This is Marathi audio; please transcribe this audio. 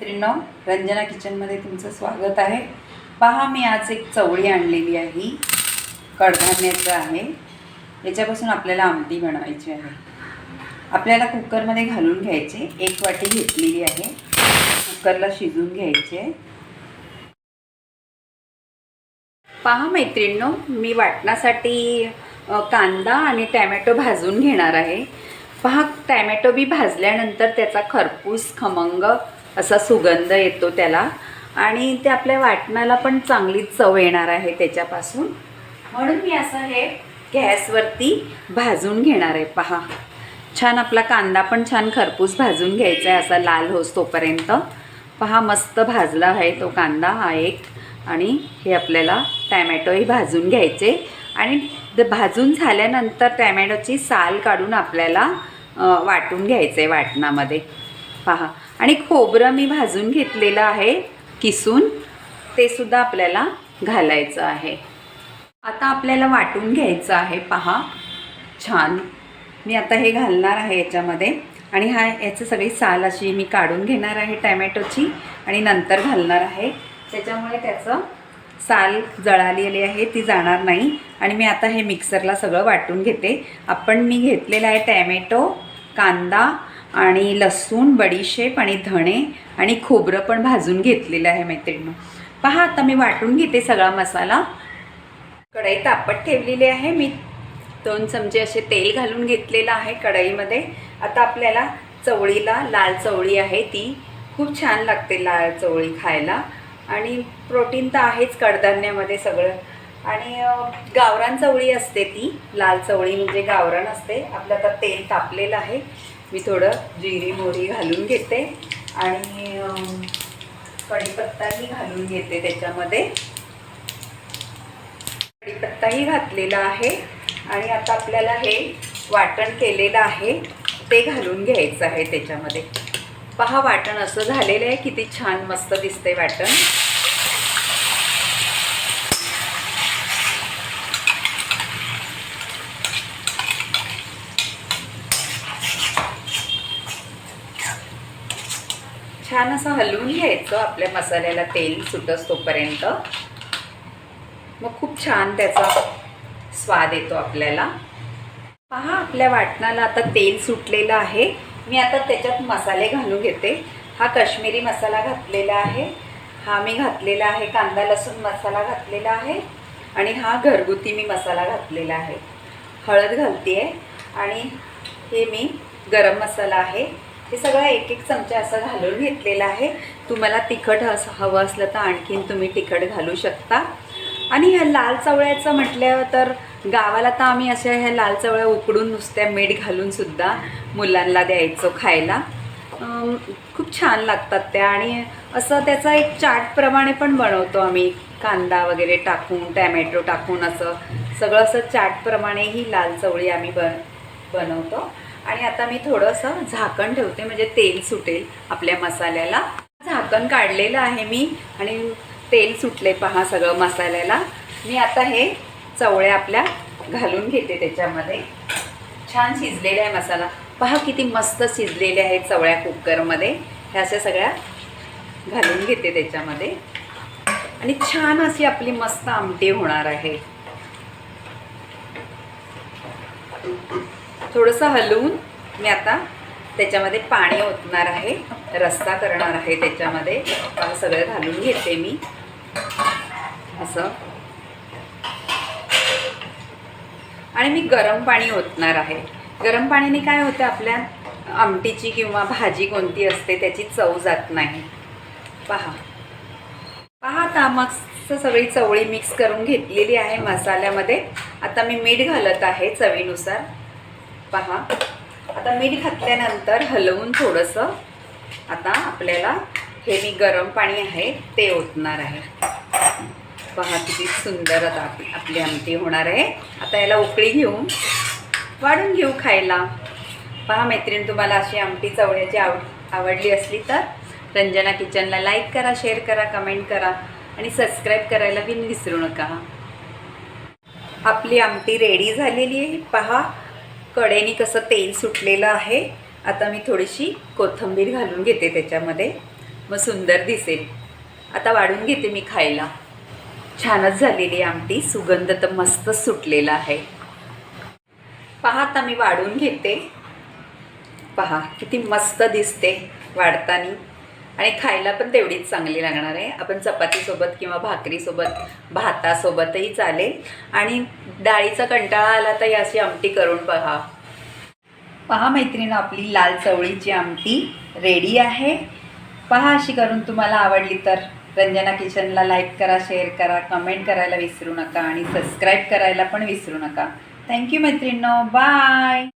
मित्रांनो रंजना किचनमध्ये तुमचं स्वागत आहे. पहा मी आज एक चवळी आणलेली आहे. ही कडधान्याचं आहे. याच्यापासून आपल्याला आमटी बनवायची आहे. आपल्याला कुकरमध्ये घालून घ्यायचे. एक वाटी घेतलेली आहे. कुकरला शिजून घ्यायचे. पहा मैत्रिणींनो मी वाटण्यासाठी कांदा आणि टॅमॅटो भाजून घेणार आहे. पहा टॅमॅटो बी भाजल्यानंतर त्याचा खरपूस खमंग असा सुगंध येतो त्याला. आणि ते आपल्या वाटणाला पण चांगली चव येणार आहे त्याच्यापासून. म्हणून मी असं हे गॅसवरती भाजून घेणार आहे. पहा. छान आपला कांदा पण छान खरपूस भाजून घ्यायचा आहे असा लाल होस तोपर्यंत. पहा मस्त भाजला आहे तो कांदा हा एक. आणि हे आपल्याला टॅमॅटोही भाजून घ्यायचे. आणि भाजून झाल्यानंतर टॅमॅटोची साल काढून आपल्याला वाटून घ्यायचं आहे वाटणामध्ये. पहा. आणि खोबरं मी भाजून घेतलेलं आहे किसून. ते सुद्धा आपल्याला घालायचं आहे. आता आपल्याला वाटून घ्यायचं आहे पहा. छान. मी आता हे घालणार आहे याच्यामध्ये. आणि हा याचं सगळी साल अशी मी काढून घेणार आहे टॅमॅटोची आणि नंतर घालणार आहे. त्याच्यामुळे त्याचं साल जळालेली आहे ती जाणार नाही. आणि मी आता हे मिक्सरला सगळं वाटून घेते. आपण मी घेतलेलं आहे टॅमॅटो कांदा आणि लसूण बडीशेप आणि धणे आणि खोबरं पण भाजून घेतलेलं आहे मैत्रिणीनं. पहा आता मी वाटून घेते सगळा मसाला. कढई तापट ठेवलेली आहे. मी दोन चमचे असे तेल घालून घेतलेलं आहे कढईमध्ये. आता आपल्याला चवळीला लाल चवळी आहे ती. खूप छान लागते लाल चवळी खायला. आणि प्रोटीन तर आहेच कडधान्यामध्ये सगळं. आणि गावरान चवळी असते ती. लाल चवळी म्हणजे गावरान असते. आपलं आता तेल तापलेलं आहे. मी थोडं जिरी मोहरी घालून घेते. आणि कढीपत्ताही घालून घेते त्याच्यामध्ये. कढीपत्ताही घातलेला आहे. आणि आता आपल्याला हे वाटण केलेलं आहे. ते घालून घ्यायचं आहे त्याच्यामध्ये. पहा वाटण असं झालेलं आहे. किती छान मस्त दिसते वाटण. छान असं हलवून घ्यायचं आपल्या मसाल्याला तेल सुटस तोपर्यंत. मग खूप छान त्याचा स्वाद येतो आपल्याला. पहा आपल्या वाटणाला आता तेल सुटलेलं आहे. मी आता त्याच्यात मसाले घालून घेते. हा काश्मीरी मसाला घातलेला आहे. हा मी घातलेला आहे. कांदा लसूण मसाला घातलेला आहे. आणि हा घरगुती मी मसाला घातलेला आहे. हळद घालते आहे आणि हे मी गरम मसाला आहे. हे सगळं एक एक चमचा असं घालून घेतलेलं आहे. तुम्हाला तिखट असं हवं असलं तर आणखीन तुम्ही तिखट घालू शकता. आणि ह्या लाल चवळ्याचं म्हटलं तर गावाला तर आम्ही अशा ह्या लाल चवळ्या उकडून नुसत्या मीठ घालून सुद्धा मुलांना द्यायचो खायला. खूप छान लागतात त्या आणि असं त्याचा एक चाटप्रमाणे पण बनवतो आम्ही. कांदा वगैरे टाकून टॅमॅटो टाकून असं सगळं असं चाटप्रमाणे ही लाल चवळी आम्ही बन बनवतो. आणि आता मी थोडंसं झाकण ठेवते म्हणजे तेल सुटेल आपल्या मसाल्याला. झाकण काढलेलं आहे मी आणि तेल सुटले पहा सगळं मसाल्याला. मी आता हे चवळ्या आपल्या घालून घेते त्याच्यामध्ये. छान शिजलेला आहे मसाला. पहा किती मस्त शिजलेले आहेत चवळ्या कुकरमध्ये. ह्या अशा सगळ्या घालून घेते त्याच्यामध्ये. आणि छान अशी आपली मस्त आमटी होणार आहे. थोडंसं हलवून मी आता त्याच्यामध्ये पाणी ओतणार आहे. रस्ता करणार आहे त्याच्यामध्ये. सगळं घालून घेते मी. असं. आणि मी गरम पाणी ओतणार आहे. गरम पाण्याने काय होतं आपल्या आमटीची किंवा भाजी कोणती असते त्याची चव जात नाही. पहा. पहा आता मस्त सगळी चवळी मिक्स करून घेतलेली आहे मसाल्यामध्ये. आता मी मीठ घालत आहे चवीनुसार. पहा. आता मीठ घातल्यानंतर हलवून थोडंसं आता आपल्याला हे मी गरम पाणी आहे ते ओतणार आहे. पहा किती सुंदर आता आपली आपली आमटी होणार आहे. आता याला उकळी घेऊन वाढून घेऊ खायला. पहा मैत्रीण तुम्हाला अशी आमटी चवळ्याची आव आवडली असली तर रंजना किचनला लाईक करा शेअर करा कमेंट करा आणि सबस्क्राईब करायला बिन विसरू नका. आपली आमटी रेडी झालेली आहे. पहा कडेने कसं तेल सुटलेलं आहे आता मी थोडीशी कोथिंबीर घालून घेते त्याच्यामध्ये. मग सुंदर दिसेल. आता वाढून घेते मी खायला. छानच झालेली आमटी. सुगंध तर मस्तच सुटलेला आहे. पहा आता मी वाढून घेते. पहा किती मस्त दिसते वाढताना. आणि खायला पण तेवढीच चांगली लागणार आहे. आपण चपातीसोबत किंवा भाकरीसोबत भातासोबतही चालेल. आणि डाळीचा कंटाळा आला तर अशी आमटी करून पहा. पहा मैत्रीण आपली लाल चवळीची आमटी रेडी आहे. पहा अशी करून तुम्हाला आवडली तर. रंजना किचनला लाईक करा शेअर करा कमेंट करायला विसरू नका आणि सबस्क्राईब करायला पण विसरू नका. थँक्यू मैत्रिणींनो. बाय